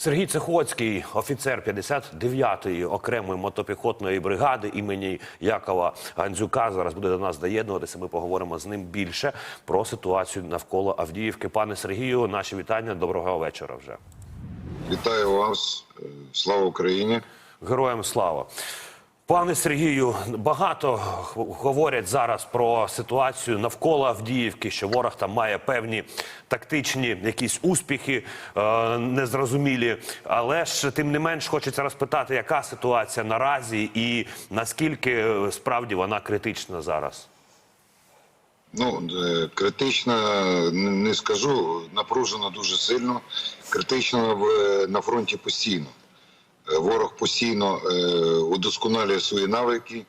Сергій Цехоцький, офіцер 59-ї окремої мотопіхотної бригади імені Якова Гандзюка, зараз буде до нас доєднуватися. Ми поговоримо з ним більше про ситуацію навколо Авдіївки. Пане Сергію, наші вітання. Доброго вечора. Вже Вітаю вас, Е, слава Україні. героям слава. Пане Сергію, багато говорять зараз про ситуацію навколо Авдіївки, що ворог там має певні тактичні якісь успіхи е, незрозумілі. Але ж тим не менш хочеться розпитати, яка ситуація наразі і наскільки е, справді вона критична зараз. Ну е, критично не скажу, напружено дуже сильно. Критично на фронті постійно. Ворог постійно е, удосконалює свої навики.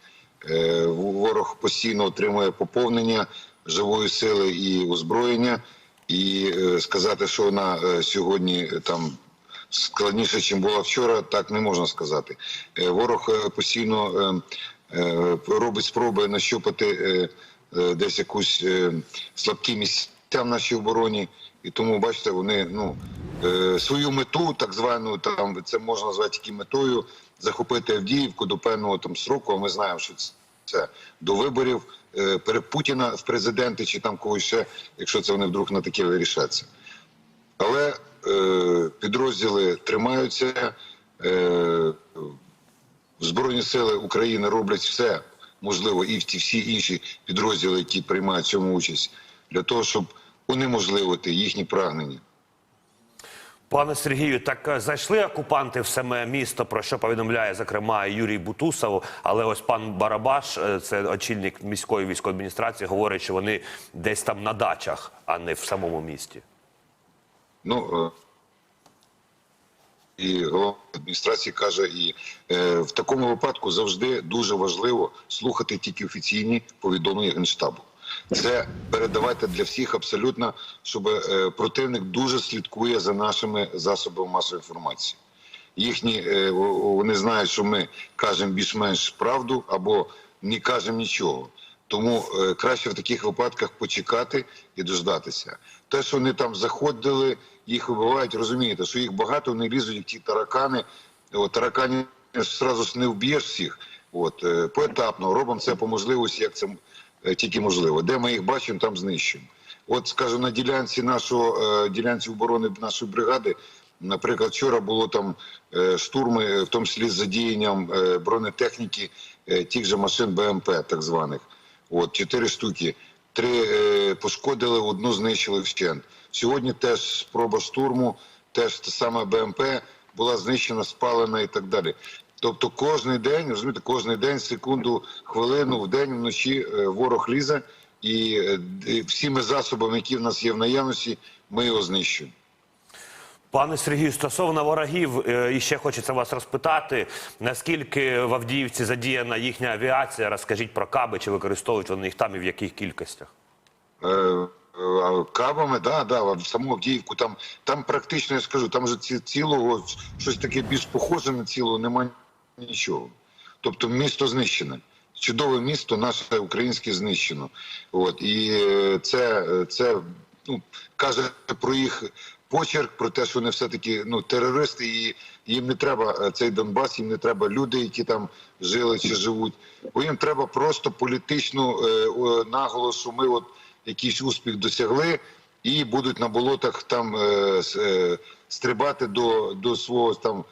е, Ворог постійно отримує поповнення живої сили і озброєння. І е, сказати, що вона сьогодні там складніше, ніж була вчора, так не можна сказати. Ворог постійно робить спроби нащупати десь якусь слабкі місця в нашій обороні. І тому, бачите, вони ну свою мету, так звану, там це можна назвати тільки метою, захопити Авдіївку до певного там сроку. А ми знаємо, що це, до виборів е, Путіна в президенти чи там когось ще, якщо це вони вдруг на таке вирішаться. Але е, підрозділи тримаються. Е, Збройні сили України роблять все можливо, і ті всі інші підрозділи, які приймають цьому участь, для того, щоб унеможливити їхні прагнення. Пане Сергію, так е, зайшли окупанти в саме місто, про що повідомляє зокрема Юрій Бутусов. Але ось пан Барабаш, е, це очільник міської військової адміністрації, говорить, що вони десь там на дачах, а не в самому місті. Ну е, і голова адміністрації каже, і е, в такому випадку завжди дуже важливо слухати тільки офіційні повідомлення генштабу. Це передавайте для всіх абсолютно, щоб е, противник дуже слідкує за нашими засобами масової інформації. Їхні е, о- о- вони знають, що ми кажемо більш-менш правду або не кажемо нічого. Тому е, краще в таких випадках почекати і дождатися. Те, що вони там заходили, їх вибивають, розумієте, що їх багато, вони лізуть, як ті таракани. От, тараканів одразу не вб'єш всіх. От, поетапно робимо це по можливості, як це тільки можливо. Де ми їх бачимо, там знищуємо. От, скажу, на ділянці нашого е, ділянці оборони нашої бригади, наприклад, вчора було там е, штурми, е, в тому числі з задіянням е, бронетехніки е, тих же машин БМП, так званих. От чотири штуки. Три е, пошкодили, одну знищили вщент. Сьогодні теж спроба штурму, теж те саме БМП була знищена, спалена і так далі. Тобто кожен день, розумієте, кожен день, секунду, хвилину, в день, вночі е, ворог лізе, і е, всіми засобами, які в нас є в наявності, ми його знищуємо. Пане Сергію, стосовно ворогів, е, іще хочеться вас розпитати, наскільки в Авдіївці задіяна їхня авіація? Розкажіть про каби, чи використовують вони їх там і в яких кількостях? Е, Кабами, да, да, в саму Авдіївку там, там практично, я скажу, там же ці, цілого, щось таке більш похоже на цілого, немає нічого. Тобто місто знищене. Чудове місто, наше українське знищено. От, і е, це, це ну, каже про їх почерк, про те, що вони все-таки ну, терористи, і їм не треба е, цей Донбас, їм не треба люди, які там жили чи живуть. Бо їм треба просто політичну е, о, наголосу. Ми от якийсь успіх досягли і будуть на болотах там е, е, стрибати до, до свого там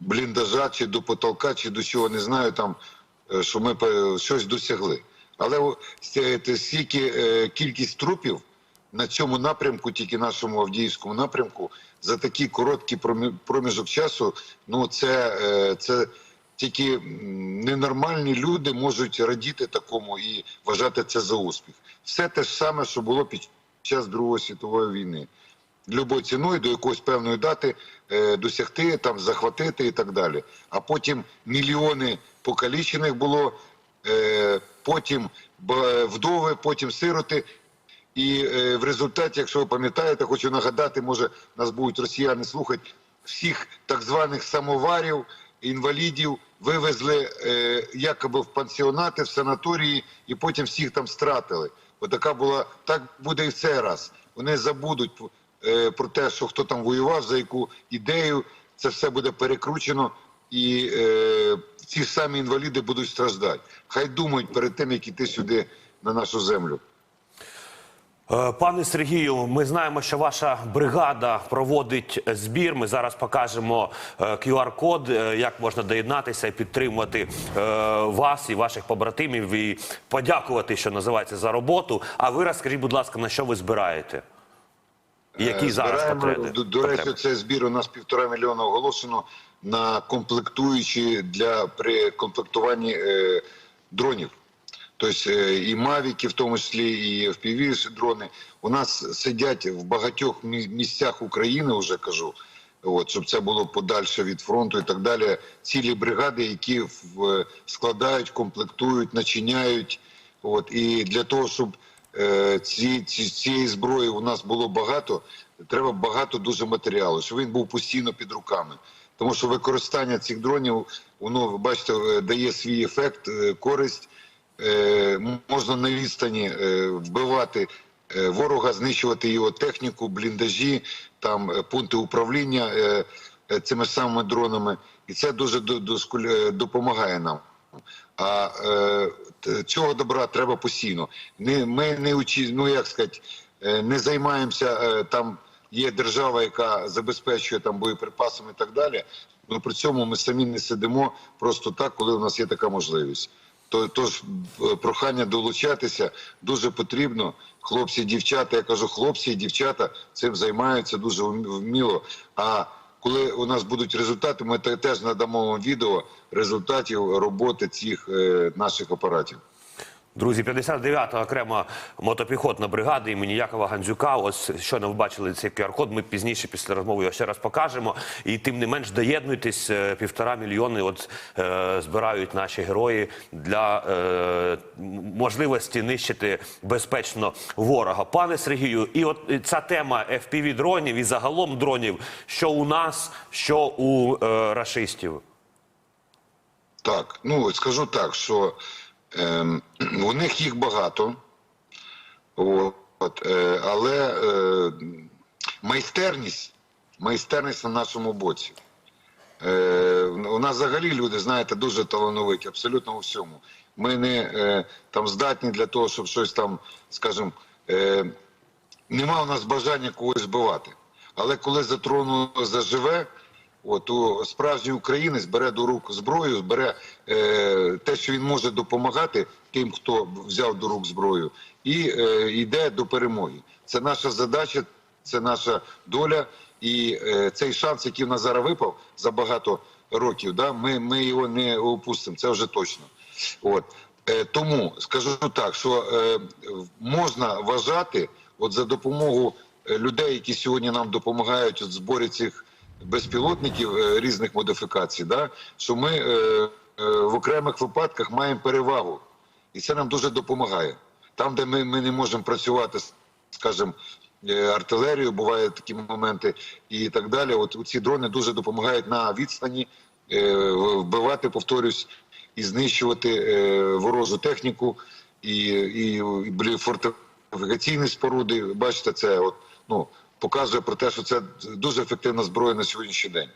бліндажа, чи до потолка, чи до чого не знаю, там е, що ми щось досягли. Але стільки е, кількість трупів на цьому напрямку, тільки нашому Авдіївському напрямку, за такий короткий промі- проміжок часу, ну це, е, це тільки ненормальні люди можуть радіти такому і вважати це за успіх. Все те ж саме, що було під час Другої світової війни. Любою ціною до якоїсь певної дати е, досягти, там захватити і так далі. А потім мільйони покалічених було, е, потім вдови, потім сироти. І е, в результаті, якщо ви пам'ятаєте, хочу нагадати, може нас будуть росіяни слухати, всіх так званих самоварів, інвалідів вивезли якоби в пансіонати, в санаторії, і потім всіх там стратили. Отака була, так буде і в цей раз. Вони забудуть про те, що хто там воював, за яку ідею. це все буде перекручено, і е, ці самі інваліди будуть страждати. Хай думають перед тим, як іти сюди на нашу землю. Е, Пане Сергію, ми знаємо, що ваша бригада проводить збір. Ми зараз покажемо е, QR-код, е, як можна доєднатися і підтримувати е, вас і ваших побратимів і подякувати, що називається, за роботу. А ви розкажіть, будь ласка, на що ви збираєте? Е, зараз збираємо. До, до речі, цей збір у нас півтора мільйона оголошено на комплектуючі для при комплектуванні е, дронів. Тобто е, і Мавіки, в тому числі і FPV дрони. У нас сидять в багатьох місцях України, вже кажу, от, щоб це було подальше від фронту і так далі. Цілі бригади, які в, складають, комплектують, начиняють. От, і для того, щоб е, ці, ці, цієї зброї у нас було багато, треба багато дуже матеріалу, щоб він був постійно під руками. Тому що використання цих дронів, воно, ви бачите, е, дає свій ефект, е, користь. Е, можна на відстані е, вбивати е, ворога, знищувати його техніку, бліндажі, там е, пункти управління е, е, цими самими дронами, і це дуже е, допомагає нам. А е, цього добра треба постійно. Ми не учі, ну як сказати, е, не займаємося е, там. Є держава, яка забезпечує там боєприпасами і так далі. Ну при цьому ми самі не сидимо просто так, коли у нас є така можливість. То тож прохання долучатися дуже потрібно. Хлопці, дівчата, я кажу, хлопці і дівчата цим займаються дуже вм- вміло. А коли у нас будуть результати, ми теж надамо вам відео результатів роботи цих е, наших апаратів. Друзі, 59-та окрема мотопіхотна бригада імені Якова Гандзюка. Ось щойно ви бачили цей QR-код. Ми пізніше після розмови його ще раз покажемо. І тим не менш доєднуйтесь. е, Півтора мільйони от е, збирають наші герої для е, можливості нищити безпечно ворога. Пане Сергію, і от ця тема fpv дронів і загалом дронів, що у нас, що у е, рашистів. Так, ну скажу так, що у них їх багато, от, е, але е, майстерність, майстерність на нашому боці. Е, у нас взагалі люди, знаєте, дуже талановиті, абсолютно у всьому. Ми не там здатні для того, щоб щось там, скажімо, нема у нас бажання когось збивати. Але коли затронуло заживе, от у справжній українець бере до рук зброю, бере е, те, що він може допомагати тим, хто взяв до рук зброю, і е, йде до перемоги. Це наша задача, це наша доля. І е, цей шанс, який в нас зараз випав за багато років, да, ми, ми його не опустимо. Це вже точно. От. Е, тому скажу так, що е, можна вважати, от за допомогою е, людей, які сьогодні нам допомагають в зборі цих безпілотників е, різних модифікацій, да, що ми е, е, в окремих випадках маємо перевагу. І це нам дуже допомагає. Там, де ми, ми не можемо працювати, скажімо, е, артилерією, бувають такі моменти і так далі. От ці дрони дуже допомагають на відстані е, вбивати, повторюсь, і знищувати е, ворожу техніку і, і, і фортифікаційні споруди. Бачите, це от, ну, показує про те, що це дуже ефективна зброя на сьогоднішній день.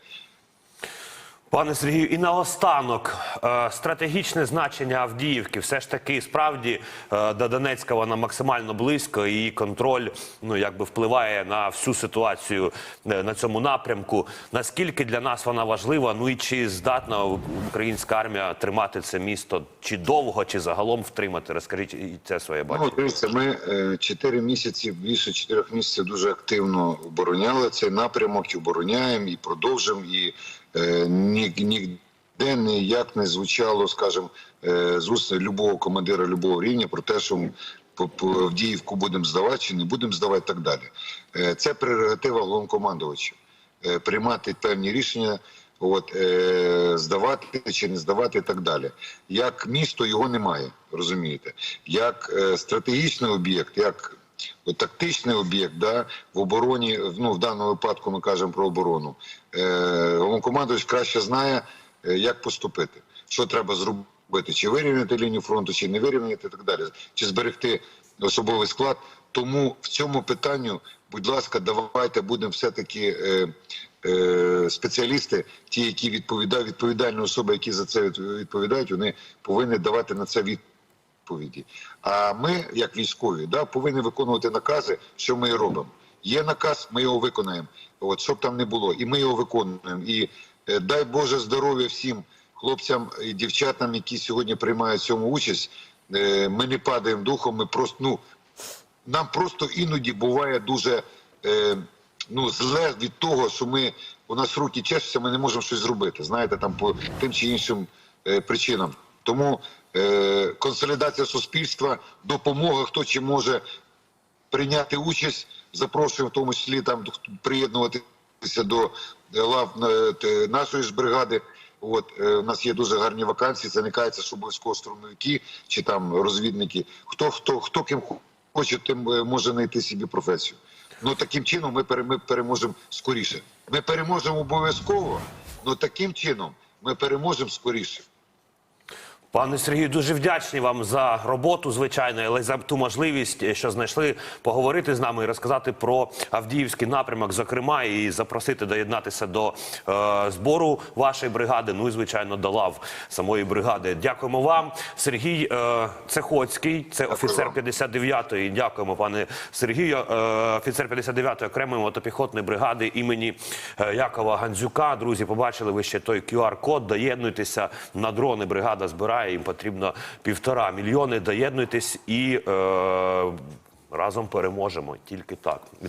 Пане Сергію, і наостанок е, стратегічне значення Авдіївки. Все ж таки, справді е, до Донецька вона максимально близько, і її контроль ну якби впливає на всю ситуацію е, на цьому напрямку. Наскільки для нас вона важлива? Ну і чи здатна українська армія тримати це місто чи довго, чи загалом втримати? Розкажіть і це своє Ну, дивіться, ми чотири місяці, більше чотирьох місяців дуже активно обороняли цей напрямок, і обороняємо і продовжимо. І ніде ніяк не звучало, скажімо, е, з уст любого командира любого рівня про те, що Авдіївку будемо здавати чи не будемо здавати, і так далі. Е, це прерогатива головнокомандувача е, приймати певні рішення. От е, здавати чи не здавати, і так далі. Як місто його немає, розумієте? Як е, стратегічний об'єкт, як тактичний об'єкт, да, в обороні, ну в даному випадку ми кажемо про оборону. Е, краще знає, е, як поступити, що треба зробити, чи вирівняти лінію фронту, чи не вирівняти, і так далі, чи зберегти особовий склад. Тому в цьому питанню, будь ласка, давайте будемо все таки. Е, е, спеціалісти, ті, які відповідають, відповідальні особи, які за це відповідають, вони повинні давати на це відповіді. А ми, як військові, да, повинні виконувати накази, що ми робимо. Є наказ, ми його виконаємо. От щоб там не було, і ми його виконуємо. І е, дай Боже здоров'я всім хлопцям і дівчатам, які сьогодні приймають цьому участь. Е, Ми не падаємо духом, ми просто ну нам просто іноді буває дуже е, ну, зле від того, що ми у нас руки чешуться, ми не можемо щось зробити. Знаєте, там по тим чи іншим е, причинам. Тому е, консолідація суспільства, допомога, хто чи може прийняти участь, запрошуємо в тому числі там приєднуватися до е, лав е, нашої ж бригади. От е, у нас є дуже гарні вакансії. Не що обов'язково штурмовики чи там розвідники. Хто хто хто ким хоче, тим е, може знайти собі професію. Ну таким чином ми, пере, ми переможемо скоріше. Ми переможемо обов'язково, але таким чином ми переможемо скоріше. Пане Сергію, дуже вдячні вам за роботу, звичайно, але за ту можливість, що знайшли поговорити з нами і розказати про Авдіївський напрямок, зокрема, і запросити доєднатися до е, збору вашої бригади. Ну і звичайно, до лав самої бригади. Дякуємо вам, Сергій е, Цехоцький, це офіцер вам. 59-ї. Дякуємо, пане Сергію. Е, офіцер 59-ї окремої мотопіхотної бригади імені е, Якова Гандзюка. Друзі, побачили ви ще той QR-код. Доєднуйтеся на дрони. Бригада збирає. Їм потрібно півтора мільйони. Доєднуйтесь і е, разом переможемо. Тільки так.